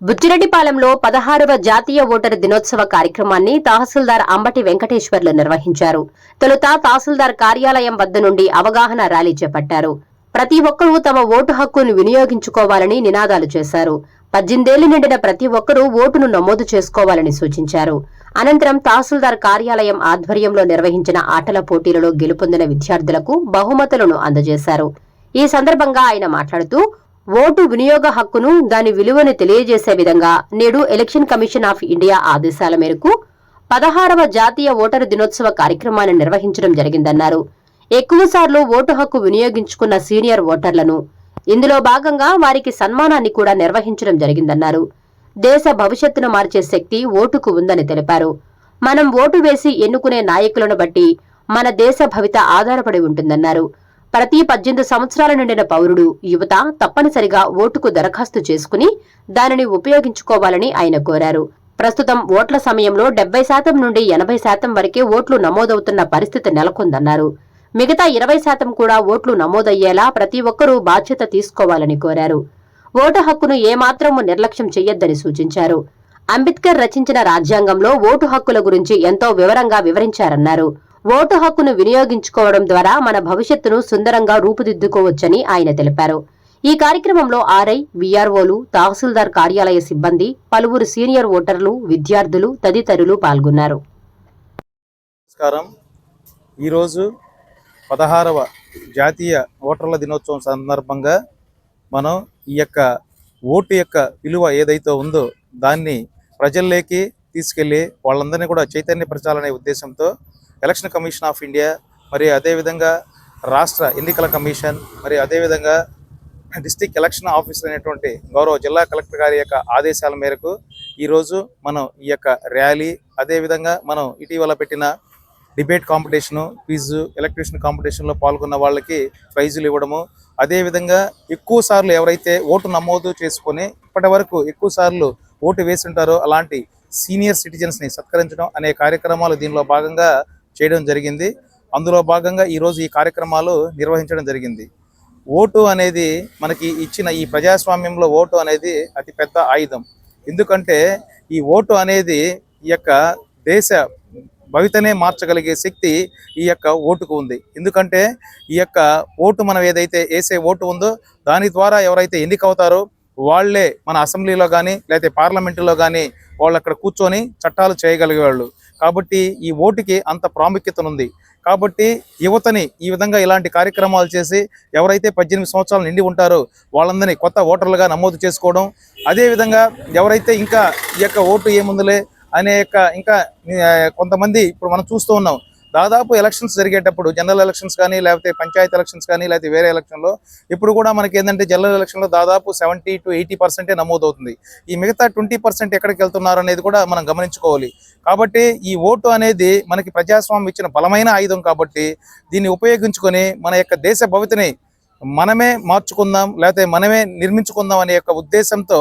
బుచ్చిరెడ్డిపాలెంలో పదహారవ జాతీయ ఓటరు దినోత్సవ కార్యక్రమాన్ని తహసీల్దార్ అంబటి వెంకటేశ్వర్లు నిర్వహించారు. తొలుత తహసీల్దార్ కార్యాలయం వద్ద నుండి అవగాహన ర్యాలీ చేపట్టారు. ప్రతి ఒక్కరూ తమ ఓటు హక్కును వినియోగించుకోవాలని నినాదాలు చేశారు. పద్దెనిమిదేళ్ళు నిండిన ప్రతి ఒక్కరూ ఓటును నమోదు చేసుకోవాలని సూచించారు. అనంతరం తహసీల్దార్ కార్యాలయం ఆధ్వర్యంలో నిర్వహించిన ఆటల పోటీలలో గెలుపొందిన విద్యార్థులకు బహుమతులను అందజేశారు. ఈ సందర్భంగా ఆయన మాట్లాడుతూ ఓటు వినియోగ హక్కును దాని విలువను తెలియజేసే విధంగా నేడు ఎలక్షన్ కమిషన్ ఆఫ్ ఇండియా ఆదేశాల మేరకు పదహారవ జాతీయ ఓటరు దినోత్సవ కార్యక్రమాన్ని నిర్వహించడం జరిగిందన్నారు. ఎక్కువసార్లు ఓటు హక్కు వినియోగించుకున్న సీనియర్ ఓటర్లను ఇందులో భాగంగా వారికి సన్మానాన్ని కూడా నిర్వహించడం జరిగిందన్నారు. దేశ భవిష్యత్తును మార్చే శక్తి ఓటుకు ఉందని తెలిపారు. మనం ఓటు వేసి ఎన్నుకునే నాయకులను బట్టి మన దేశ భవిత ఆధారపడి ఉంటుందన్నారు. ప్రతి పద్దెనిమిది సంవత్సరాల నిండిన పౌరుడు యువత తప్పనిసరిగా ఓటుకు దరఖాస్తు చేసుకుని దానిని ఉపయోగించుకోవాలని ఆయన కోరారు. ప్రస్తుతం ఓట్ల సమయంలో డెబ్బై శాతం నుండి ఎనభై శాతం వరకే ఓట్లు నమోదవుతున్న పరిస్థితి నెలకొందన్నారు. మిగతా ఇరవై శాతం కూడా ఓట్లు నమోదయ్యేలా ప్రతి ఒక్కరూ బాధ్యత తీసుకోవాలని కోరారు. ఓటు హక్కును ఏమాత్రము నిర్లక్ష్యం చెయ్యొద్దని సూచించారు. అంబేద్కర్ రచించిన రాజ్యాంగంలో ఓటు హక్కుల గురించి ఎంతో వివరంగా వివరించారన్నారు. ఓటు హక్కును వినియోగించుకోవడం ద్వారా మన భవిష్యత్తును సుందరంగా రూపుదిద్దుకోవచ్చని ఆయన తెలిపారు. ఈ కార్యక్రమంలో ఆర్ఐ విఆర్ఓలు తహసీల్దార్ కార్యాలయ సిబ్బంది పలువురు సీనియర్ ఓటర్లు విద్యార్థులు తదితరులు పాల్గొన్నారు. నమస్కారం. ఈరోజు పదహారవ జాతీయ ఓటర్ల దినోత్సవం సందర్భంగా మనం ఈ యొక్క ఓటు యొక్క విలువ ఏదైతే ఉందో దాన్ని ప్రజల్లోకి తీసుకెళ్ళి వాళ్ళందరినీ కూడా చైతన్యపరచాలనే ఉద్దేశంతో ఎలక్షన్ కమిషన్ ఆఫ్ ఇండియా మరి అదేవిధంగా రాష్ట్ర ఎన్నికల కమిషన్ మరి అదేవిధంగా డిస్టిక్ ఎలక్షన్ ఆఫీసర్ అనేటువంటి గౌరవ జిల్లా కలెక్టర్ గారి యొక్క ఆదేశాల మేరకు ఈరోజు మనం ఈ యొక్క ర్యాలీ అదేవిధంగా మనం ఇటీవల పెట్టిన డిబేట్ కాంపిటీషను క్విజ్ ఎలక్ట్రీషియన్ కాంపిటీషన్లో పాల్గొన్న వాళ్ళకి ప్రైజులు ఇవ్వడము అదేవిధంగా ఎక్కువ సార్లు ఎవరైతే ఓటు నమోదు చేసుకొని ఇప్పటి వరకు ఎక్కువ సార్లు ఓటు వేసి ఉంటారో అలాంటి సీనియర్ సిటిజన్స్ని సత్కరించడం అనే కార్యక్రమాలు దీనిలో భాగంగా చేయడం జరిగింది. అందులో భాగంగా ఈరోజు ఈ కార్యక్రమాలు నిర్వహించడం జరిగింది. ఓటు అనేది మనకి ఇచ్చిన ఈ ప్రజాస్వామ్యంలో ఓటు అనేది అతి పెద్ద ఆయుధం. ఎందుకంటే ఈ ఓటు అనేది ఈ యొక్క దేశ భవితనే మార్చగలిగే శక్తి ఈ యొక్క ఓటుకు ఉంది. ఎందుకంటే ఈ యొక్క ఓటు మనం ఏదైతే వేసే ఓటు ఉందో దాని ద్వారా ఎవరైతే ఎన్నికవుతారో వాళ్ళే మన అసెంబ్లీలో కానీ లేకపోతే పార్లమెంటులో కానీ వాళ్ళు అక్కడ కూర్చొని చట్టాలు చేయగలిగేవాళ్ళు. కాబట్టి ఈ ఓటుకి అంత ప్రాముఖ్యతనుంది కాబట్టి యువతని ఈ విధంగా ఇలాంటి కార్యక్రమాలు చేసి ఎవరైతే పద్దెనిమిది సంవత్సరాలు నిండి ఉంటారో వాళ్ళందరినీ కొత్త ఓటర్లుగా నమోదు చేసుకోవడం అదేవిధంగా ఎవరైతే ఇంకా ఈ యొక్క ఓటు ఏముందిలే అనే యొక్క ఇంకా కొంతమంది ఇప్పుడు మనం చూస్తూ ఉన్నాం. దాదాపు ఎలక్షన్స్ జరిగేటప్పుడు జనరల్ ఎలక్షన్స్ కానీ లేకపోతే పంచాయతీ ఎలక్షన్స్ కానీ లేకపోతే వేరే ఎలక్షన్లో ఇప్పుడు కూడా మనకి ఏంటంటే జనరల్ ఎలక్షన్లో దాదాపు సెవెంటీ టు ఎయిటీ పర్సెంటే నమోదవుతుంది. ఈ మిగతా ట్వంటీ పర్సెంట్ ఎక్కడికి వెళ్తున్నారు అనేది కూడా మనం గమనించుకోవాలి. కాబట్టి ఈ ఓటు అనేది మనకి ప్రజాస్వామ్యం ఇచ్చిన బలమైన ఆయుధం కాబట్టి దీన్ని ఉపయోగించుకొని మన యొక్క దేశ భవితని మనమే మార్చుకుందాం లేకపోతే మనమే నిర్మించుకుందాం అనే యొక్క ఉద్దేశంతో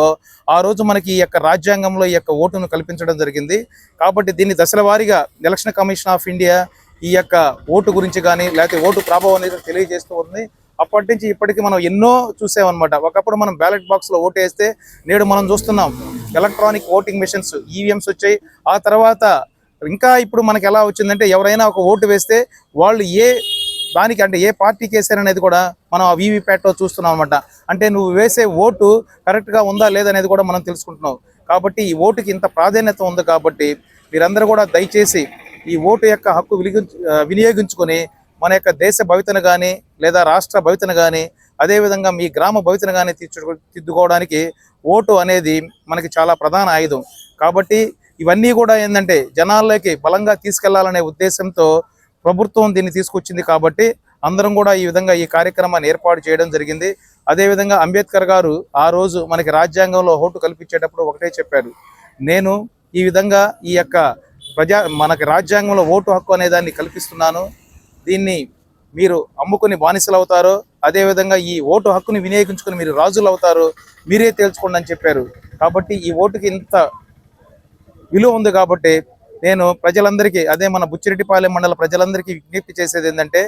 ఆ రోజు మనకి ఈ యొక్క రాజ్యాంగంలో ఈ యొక్క ఓటును కల్పించడం జరిగింది. కాబట్టి దీన్ని దశల వారీగా ఎలక్షన్ కమిషన్ ఆఫ్ ఇండియా ఈ యొక్క ఓటు గురించి కానీ లేకపోతే ఓటు ప్రభావం అనేది తెలియజేస్తూ ఉంది. అప్పటి నుంచి ఇప్పటికి మనం ఎన్నో చూసామన్నమాట. ఒకప్పుడు మనం బ్యాలెట్ బాక్స్లో ఓటు వేస్తే నేడు మనం చూస్తున్నాం ఎలక్ట్రానిక్ ఓటింగ్ మిషన్స్ ఈవీఎంస్ వచ్చాయి. ఆ తర్వాత ఇంకా ఇప్పుడు మనకి ఎలా వచ్చిందంటే ఎవరైనా ఒక ఓటు వేస్తే వాళ్ళు ఏ దానికి అంటే ఏ పార్టీకి వేసారనేది కూడా మనం ఆ వీవీప్యాట్లో చూస్తున్నాం అనమాట అంటే నువ్వు వేసే ఓటు కరెక్ట్గా ఉందా లేదనేది కూడా మనం తెలుసుకుంటున్నాం. కాబట్టి ఈ ఓటుకి ఇంత ప్రాధాన్యత ఉంది కాబట్టి మీరందరూ కూడా దయచేసి ఈ ఓటు యొక్క హక్కు వినియోగించు వినియోగించుకొని మన యొక్క దేశ భవితను కానీ లేదా రాష్ట్ర భవితను కానీ అదేవిధంగా మీ గ్రామ భవితను కానీ తీర్చు తిద్దుకోవడానికి ఓటు అనేది మనకి చాలా ప్రధాన ఆయుధం. కాబట్టి ఇవన్నీ కూడా ఏంటంటే జనాల్లోకి బలంగా తీసుకెళ్ళాలనే ఉద్దేశంతో ప్రభుత్వం దీన్ని తీసుకొచ్చింది కాబట్టి అందరం కూడా ఈ విధంగా ఈ కార్యక్రమాన్ని ఏర్పాటు చేయడం జరిగింది. అదేవిధంగా అంబేద్కర్ గారు ఆ రోజు మనకి రాజ్యాంగంలో ఓటు కల్పించేటప్పుడు ఒకటే చెప్పారు నేను ఈ విధంగా ఈ యొక్క ప్రజా మనకి రాజ్యాంగంలో ఓటు హక్కు అనే దాన్ని కల్పిస్తున్నాను. దీన్ని మీరు అమ్ముకుని బానిసలు అవుతారు. అదేవిధంగా ఈ ఓటు హక్కుని వినియోగించుకుని మీరు రాజులు అవుతారు. మీరే తేల్చుకోండి అని చెప్పారు. కాబట్టి ఈ ఓటుకి ఇంత విలువ ఉంది కాబట్టి నేను ప్రజలందరికీ అదే మన బుచ్చిరెడ్డిపాలెం మండల ప్రజలందరికీ విజ్ఞప్తి చేసేది ఏంటంటే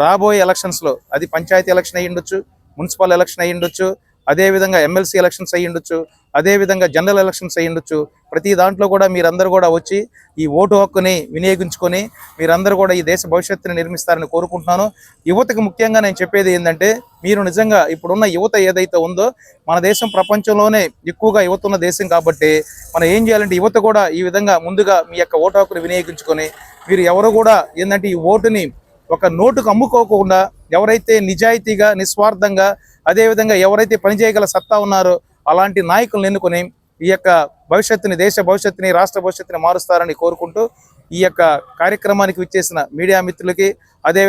రాబోయే ఎలక్షన్స్లో అది పంచాయతీ ఎలక్షన్ అయ్యి ఉండొచ్చు మున్సిపల్ ఎలక్షన్ అయ్యి ఉండొచ్చు అదేవిధంగా ఎమ్మెల్సీ ఎలక్షన్స్ అయ్యి ఉండొచ్చు. అదేవిధంగా జనరల్ ఎలక్షన్స్ అయ్యి ఉండొచ్చు. ప్రతి దాంట్లో కూడా మీరందరూ కూడా వచ్చి ఈ ఓటు హక్కుని వినియోగించుకొని మీరందరూ కూడా ఈ దేశ భవిష్యత్తుని నిర్మిస్తారని కోరుకుంటున్నాను. యువతకు ముఖ్యంగా నేను చెప్పేది ఏంటంటే మీరు నిజంగా ఇప్పుడున్న యువత ఏదైతే ఉందో మన దేశం ప్రపంచంలోనే ఎక్కువగా యువత ఉన్న దేశం కాబట్టి మనం ఏం చేయాలంటే యువత కూడా ఈ విధంగా ముందుగా మీ యొక్క ఓటు హక్కుని వినియోగించుకొని మీరు ఎవరు కూడా ఏంటంటే ఈ ఓటుని ఒక నోటుకు అమ్ముకోకుండా ఎవరైతే నిజాయితీగా నిస్వార్థంగా అదేవిధంగా ఎవరైతే పనిచేయగల సత్తా ఉన్నారో అలాంటి నాయకులను ఎన్నుకొని ఈ యొక్క భవిష్యత్తుని దేశ భవిష్యత్తుని రాష్ట్ర భవిష్యత్తుని మారుస్తారని కోరుకుంటూ ఈ యొక్క కార్యక్రమానికి విచ్చేసిన మీడియా మిత్రులకి అదే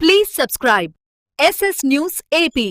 please subscribe SS news AP